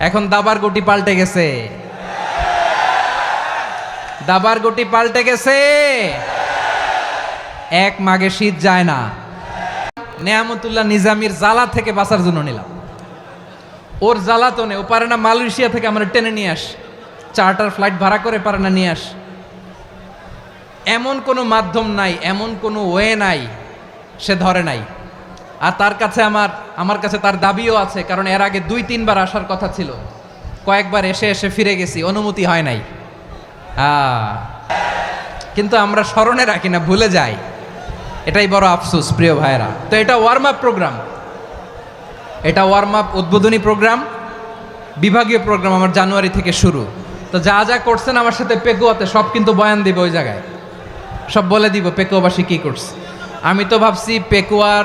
এখন দাবার গুটি পাল্টে গেছে। দাবার গুটি পাল্টে গেছে। এক মাগে শীত যায় না। নেয়ামতুল্লাহ নিজামির জ্বালা থেকে বাঁচার জন্য নিলাম। ওর জ্বালাতনে ও পারে না মালয়েশিয়া থেকে আমরা টেনে নিয়ে আস। চার্টার ফ্লাইট ভাড়া করে পারে না নিয়ে আস। এমন কোনো মাধ্যম নাই, এমন কোনো ওয়ে নাই, সে ধরে নাই। আর তার কাছে আমার আমার কাছে তার দাবিও আছে, কারণ এর আগে দুই, তিনবার আসার কথা ছিল। কয়েকবার এসে এসে ফিরে গেছি, অনুমতি হয় নাই। কিন্তু আমরা স্মরণে রাখি না, ভুলে যাই। এটাই বড় আফসোস, প্রিয় ভাইরা তো এটা ওয়ার্ম আপ প্রোগ্রাম এটা ওয়ার্ম আপ উদ্বোধনী প্রোগ্রাম বিভাগীয় প্রোগ্রাম আমার জানুয়ারি থেকে শুরু। তো যা যা করছেন আমার সাথে পেকুয়াতে, সব কিন্তু বয়ান দিব ওই জায়গায়। সব বলে দিব, পেকুয়াবাসী কী করছে। আমি তো ভাবছি পেকুয়ার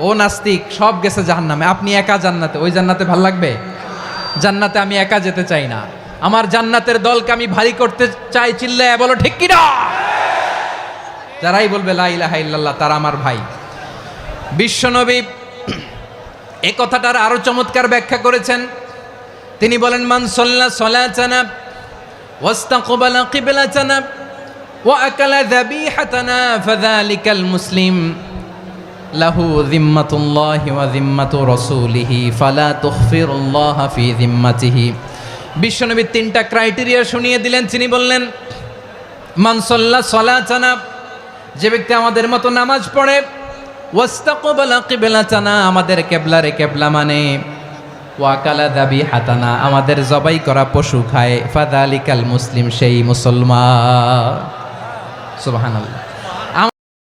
ও নাস্তিক, সব গেছে জাহান নামে আপনি একা জান্নাতে, ওই জান্নাতে ভালো লাগবে? জান্নাতে আমি একা যেতে চাই না। আমার জান্নাতের দলকে আমি ভারী করতে চাই চিল্লায় বলো, ঠিক কি না? যারাই বলবে, লা ইলাহা ইল্লাল্লাহ তারা আমার ভাই। বিশ্বনবী এ কথাটার আরও চমৎকার ব্যাখ্যা করেছেন। তিনি বলেন, মান সল্লা সলাচানা ওয়াস্তাকবালা কিবলাচানা ওয়া আকালা যাবিহাতানা ফাযালিকাল মুসলিম। লাহু যিম্মাতুল্লাহি ওয়া যিম্মাতু রাসূলিহি, ফালা তুখফিরুল্লাহা ফি যিম্মাতিহি। বিশ্বনবী তিনটা ক্রাইটেরিয়া শুনিয়ে দিলেন। তিনি বললেন, মান সল্লা সলাচানা যে ব্যক্তি আমাদের মতো নামাজ পড়ে, ওয়াস্তাকবালা কিবলাচানা আমাদের কেবলারে কেবলা মানে ওয়াকালা দাবি হাতানা আমাদের জবাই করা পশু খায় ফাদালিকাল মুসলিম সেই মুসলমান। সুবহানাল্লাহ।